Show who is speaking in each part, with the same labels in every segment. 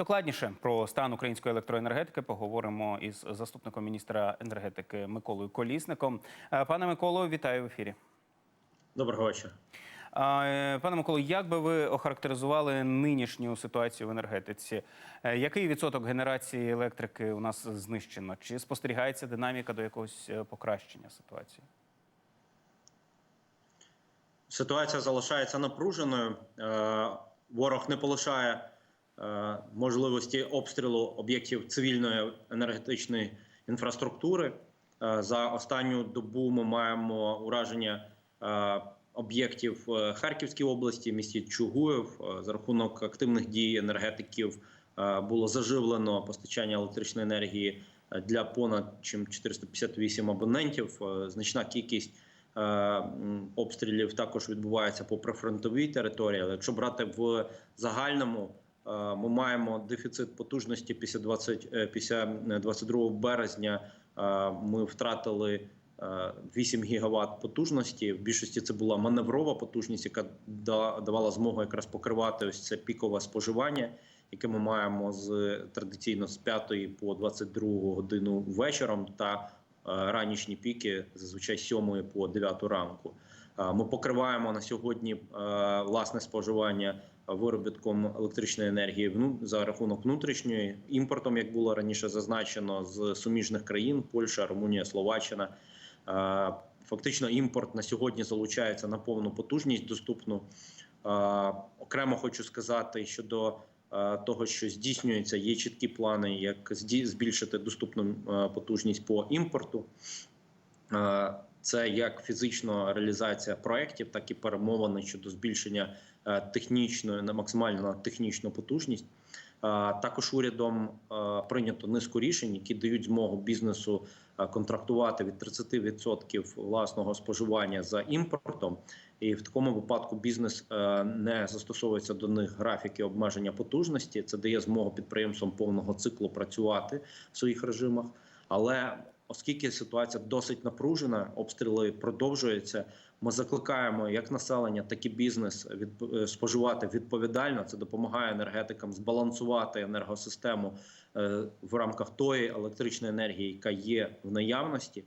Speaker 1: Докладніше про стан української електроенергетики поговоримо із заступником міністра енергетики Миколою Колісником. Е, Пане Миколо, вітаю в ефірі.
Speaker 2: Доброго вечора.
Speaker 1: Е, Пане Миколо, як би ви охарактеризували нинішню ситуацію в енергетиці? Е, Який відсоток генерації електрики у нас знищено? Чи спостерігається динаміка до якогось покращення ситуації?
Speaker 2: Ситуація залишається напруженою. Ворог не полишає можливості обстрілу об'єктів цивільної енергетичної інфраструктури. Е, За останню добу ми маємо ураження е, об'єктів Харківській області, місті Чугуєв. Е, За рахунок активних дій енергетиків е, було заживлено постачання електричної енергії е, для понад чим 458 абонентів. Е, Значна кількість е, обстрілів також відбувається по прифронтовій території. Але якщо брати в загальному, е, ми маємо дефіцит потужності після 20, е, після 22 березня. е, Ми втратили е, 8 гігават потужності. В більшості це була маневрова потужність, яка давала змогу якраз покривати ось це пікове споживання, яке ми маємо з традиційно з 5 по 22 годину вечором та е, ранішні піки, зазвичай з 7 по 9 ранку. Е, Ми покриваємо на сьогодні е, власне споживання виробітком електричної енергії вну- за рахунок внутрішньої імпортом, як було раніше зазначено, з суміжних країн Польща, Румунія, Словаччина. Фактично, імпорт на сьогодні залучається на повну потужність доступну. Окремо хочу сказати щодо того, що здійснюється, є чіткі плани, як збільшити доступну потужність по імпорту. Це як фізична реалізація проєктів, так і перемовини щодо збільшення е, технічної на максимально технічну потужність. Е, Також урядом е, прийнято низку рішень, які дають змогу бізнесу контрактувати від 30% власного споживання за імпортом. І в такому випадку бізнес не застосовується до них графіки обмеження потужності. Це дає змогу підприємствам повного циклу працювати в своїх режимах. Але оскільки ситуація досить напружена, обстріли продовжуються. Ми закликаємо як населення, так і бізнес від е, споживати відповідально. Це допомагає енергетикам збалансувати енергосистему е, в рамках тої електричної енергії, яка є в наявності.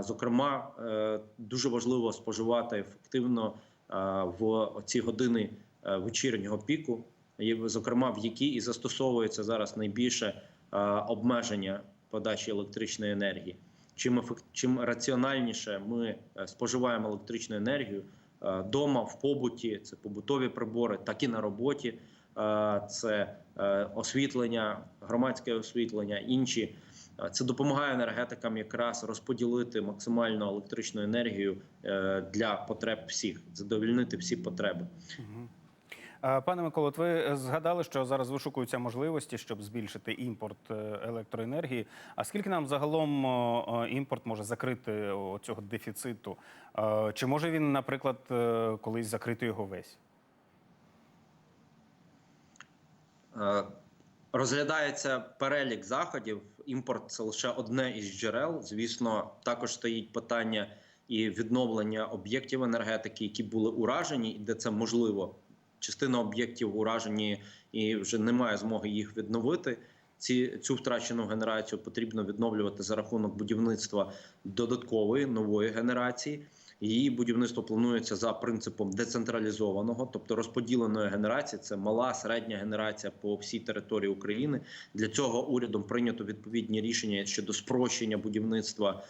Speaker 2: Зокрема, е, дуже важливо споживати ефективно в ці години вечірнього піку, зокрема, в які і застосовується зараз найбільше е, обмеження подачі електричної енергії. Чим чим раціональніше ми е, споживаємо електричну енергію вдома, в побуті, це побутові прибори, так і на роботі, е, це е, освітлення, громадське освітлення, інші. Е, Це допомагає енергетикам якраз розподілити максимально електричну енергію е, для потреб всіх, задовільнити всі потреби.
Speaker 1: Е, Пане Миколо, ви згадали, що зараз вишукуються можливості, щоб збільшити імпорт е, електроенергії. А скільки нам загалом імпорт може закрити цього дефіциту? Е, Чи може він, наприклад, е, колись закрити його весь?
Speaker 2: Е, Розглядається перелік заходів. Імпорт це лише одне із джерел. Звісно, також стоїть питання і відновлення об'єктів енергетики, які були уражені, і де це можливо. Частина об'єктів уражені і вже немає змоги їх відновити. Ці цю втрачену генерацію потрібно відновлювати за рахунок будівництва додаткової нової генерації. Її будівництво планується за принципом децентралізованого, тобто розподіленої генерації. Це мала середня генерація по всій території України. Для цього урядом прийнято відповідні рішення щодо спрощення будівництва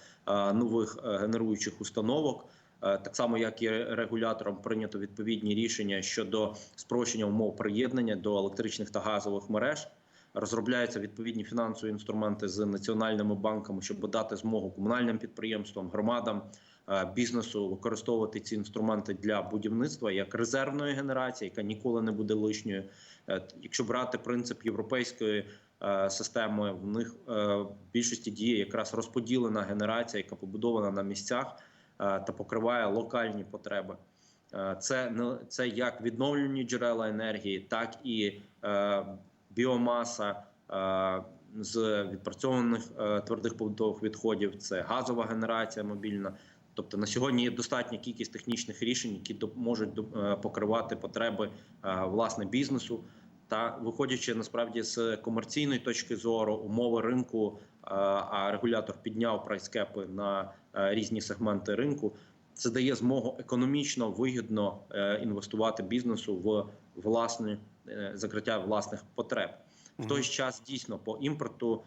Speaker 2: нових е, генеруючих установок. Е, Так само, як і регулятором прийнято відповідні рішення щодо спрощення умов приєднання до електричних та газових мереж. Розробляються відповідні фінансові інструменти з національними банками, щоб дати змогу комунальним підприємствам, громадам, е, бізнесу використовувати ці інструменти для будівництва як резервної генерації, яка ніколи не буде лишньою. Е, Якщо брати принцип європейської системи, в них в більшості діє якраз розподілена генерація, яка побудована на місцях та покриває локальні потреби. Е, Це це як відновлені джерела енергії, так і е, біомаса е, з відпрацьованих е, твердих побутових відходів. Це газова генерація мобільна. Тобто на сьогодні є достатня кількість технічних рішень, які можуть е, покривати потреби е, власне бізнесу. Та виходячи насправді з комерційної точки зору, умови ринку, е, а регулятор підняв прайскепи на е, різні сегменти ринку. Це дає змогу економічно вигідно е, інвестувати бізнесу в власне закриття власних потреб. В той час дійсно по імпорту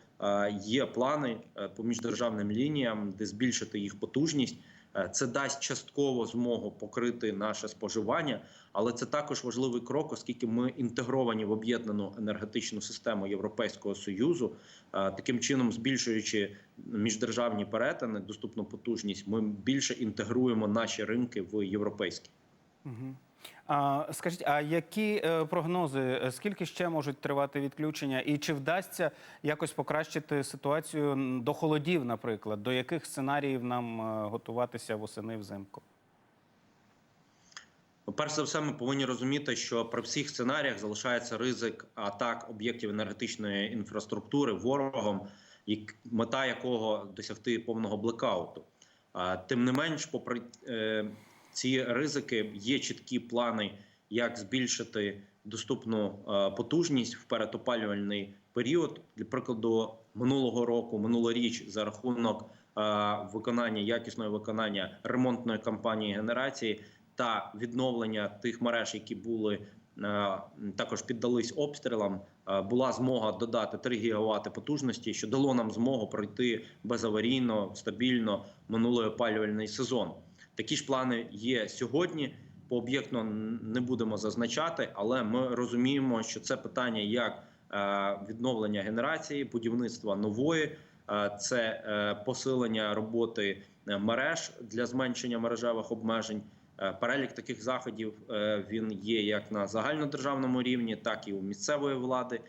Speaker 2: є плани по міждержавним лініям, де збільшити їх потужність. Е, Це дасть частково змогу покрити наше споживання, але це також важливий крок, оскільки ми інтегровані в об'єднану енергетичну систему Європейського союзу. Е, Таким чином, збільшуючи міждержавні перетини, доступну потужність, ми більше інтегруємо наші ринки в європейські.
Speaker 1: А, скажіть, а які е, прогнози? е, Скільки ще можуть тривати відключення? І чи вдасться якось покращити ситуацію до холодів, наприклад? До яких сценаріїв нам е, готуватися восени взимку?
Speaker 2: Перш за все, ми повинні розуміти, що при всіх сценаріях залишається ризик атак об'єктів енергетичної інфраструктури ворогом, мета якого досягти повного блекауту. Тим не менш, попри ці ризики, є чіткі плани, як збільшити доступну е, потужність в передопалювальний період. Для прикладу, минулого року, минулоріч, за рахунок е, виконання якісного виконання ремонтної кампанії генерації та відновлення тих мереж, які були е, також піддались обстрілам, була змога додати 3 гігавати потужності, що дало нам змогу пройти безаварійно, стабільно минулий опалювальний сезон. Такі ж плани є сьогодні. По об'єктно не будемо зазначати, але ми розуміємо, що це питання як е, відновлення генерації, будівництва нової, е, це е, посилення роботи мереж для зменшення мережевих обмежень. Перелік таких заходів він є як на загальнодержавному рівні, так і у місцевої влади.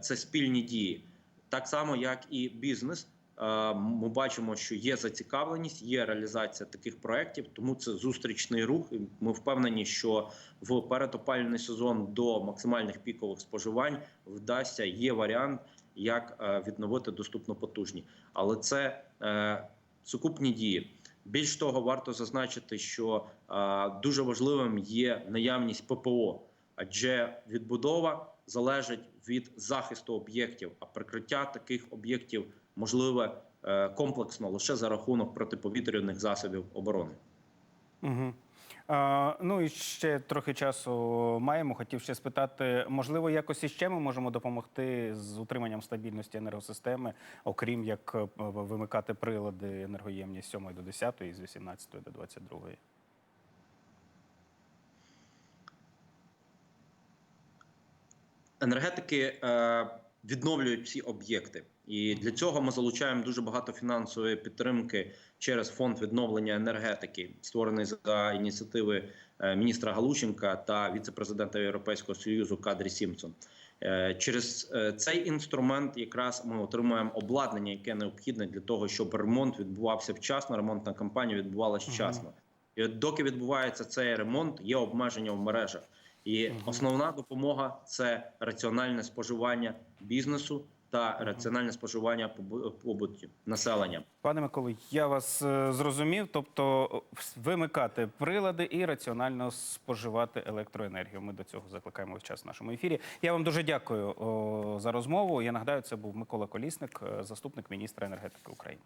Speaker 2: Це спільні дії, так само як і бізнес. Е, Ми бачимо, що є зацікавленість, є реалізація таких проєктів, тому це зустрічний рух. Ми впевнені, що в передопалювальний сезон до максимальних пікових споживань вдасться. Є варіант, як е, відновити доступну потужність, але це е, сукупні дії. Більш того, варто зазначити, що е, дуже важливим є наявність ППО, адже відбудова залежить від захисту об'єктів, а прикриття таких об'єктів можливе комплексно лише за рахунок протиповітряних засобів оборони.
Speaker 1: Угу. А, ну і ще трохи часу маємо. Хотів ще спитати, можливо, якось іще ми можемо допомогти з утриманням стабільності енергосистеми, окрім як е, вимикати прилади енергоємні з 7 до 10 і з 18 до 22.
Speaker 2: Енергетики е, відновлюють всі об'єкти, і для цього ми залучаємо дуже багато фінансової підтримки через фонд відновлення енергетики, створений за ініціативи е, міністра Галущенка та віце-президента Європейського союзу Кадрі Сімпсон. Е, Через е, цей інструмент якраз ми отримуємо обладнання, яке необхідне для того, щоб ремонт відбувався вчасно. Ремонтна кампанія відбувалася вчасно. І от доки відбувається цей ремонт, є обмеження в мережах. І основна допомога це раціональне споживання бізнесу та раціональне споживання побу- побутів населення.
Speaker 1: Пане Миколо, я вас е, зрозумів. Тобто вимикати прилади і раціонально споживати електроенергію. Ми до цього закликаємо весь час в нашому ефірі. Я вам дуже дякую за розмову. Я нагадаю, це був Микола Колісник, е, заступник міністра енергетики України.